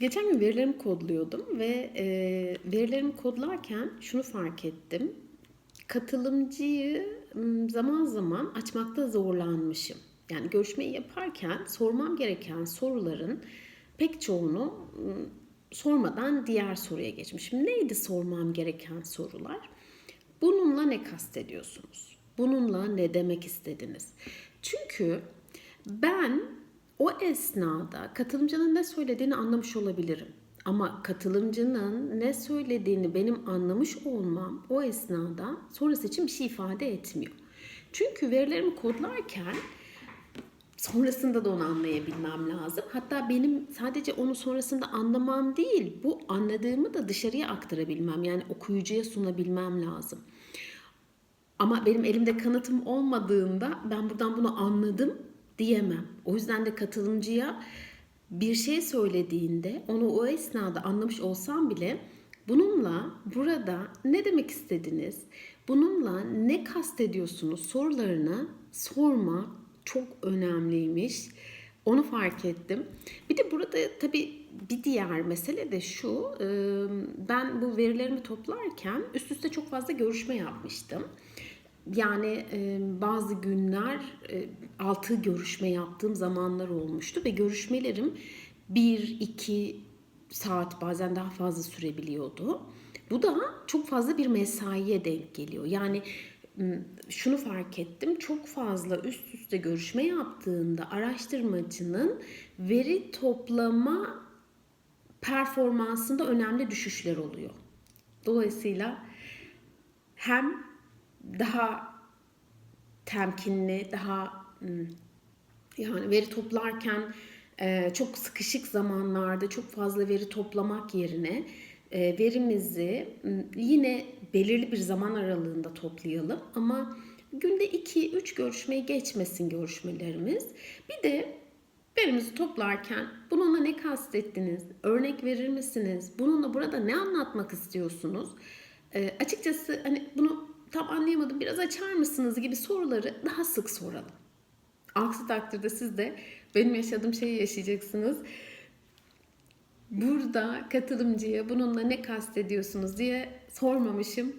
Geçen gün verilerimi kodluyordum ve e, verilerimi kodlarken şunu fark ettim. Katılımcıyı zaman zaman açmakta zorlanmışım. Yani görüşmeyi yaparken sormam gereken soruların pek çoğunu sormadan diğer soruya geçmişim. Neydi sormam gereken sorular? Bununla ne kastediyorsunuz? Bununla ne demek istediniz? Çünkü ben o esnada katılımcının ne söylediğini anlamış olabilirim. Ama katılımcının ne söylediğini benim anlamış olmam o esnada sonrası için bir şey ifade etmiyor. Çünkü verilerimi kodlarken sonrasında da onu anlayabilmem lazım. Hatta benim sadece onu sonrasında anlamam değil, bu anladığımı da dışarıya aktarabilmem, yani okuyucuya sunabilmem lazım. Ama benim elimde kanıtım olmadığında ben buradan bunu anladım diyemem. O yüzden de katılımcıya bir şey söylediğinde onu o esnada anlamış olsam bile bununla burada ne demek istediniz? Bununla ne kastediyorsunuz sorularını sormak çok önemliymiş. Onu fark ettim. Bir de burada tabii bir diğer mesele de şu. Ben bu verilerimi toplarken üst üste çok fazla görüşme yapmıştım. Yani e, bazı günler e, altı görüşme yaptığım zamanlar olmuştu ve görüşmelerim bir iki saat bazen daha fazla sürebiliyordu. Bu da çok fazla bir mesaiye denk geliyor. Yani şunu fark ettim. Çok fazla üst üste görüşme yaptığında araştırmacının veri toplama performansında önemli düşüşler oluyor. Dolayısıyla hem daha temkinli, daha hmm, yani veri toplarken e, çok sıkışık zamanlarda çok fazla veri toplamak yerine e, verimizi m, yine belirli bir zaman aralığında toplayalım ama günde 2-3 görüşmeyi geçmesin görüşmelerimiz. Bir de verimizi toplarken bununla ne kastettiniz? Örnek verir misiniz? Bununla burada ne anlatmak istiyorsunuz? E, açıkçası hani bunu tam anlayamadım biraz açar mısınız gibi soruları daha sık soralım. Aksi takdirde siz de benim yaşadığım şeyi yaşayacaksınız. Burada katılımcıya bununla ne kastediyorsunuz diye sormamışım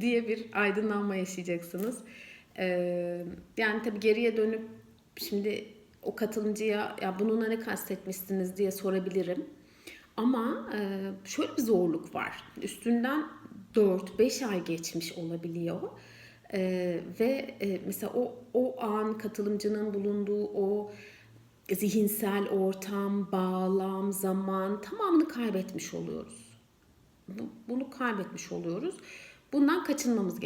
diye bir aydınlanma yaşayacaksınız. Ee, yani tabii geriye dönüp şimdi o katılımcıya ya bununla ne kastetmişsiniz diye sorabilirim. Ama e, şöyle bir zorluk var. Üstünden 4-5 ay geçmiş olabiliyor. Ee, ve e, mesela o o an katılımcının bulunduğu o zihinsel ortam, bağlam, zaman tamamını kaybetmiş oluyoruz. Bu- Bunu kaybetmiş oluyoruz. Bundan kaçınmamız gerekiyor.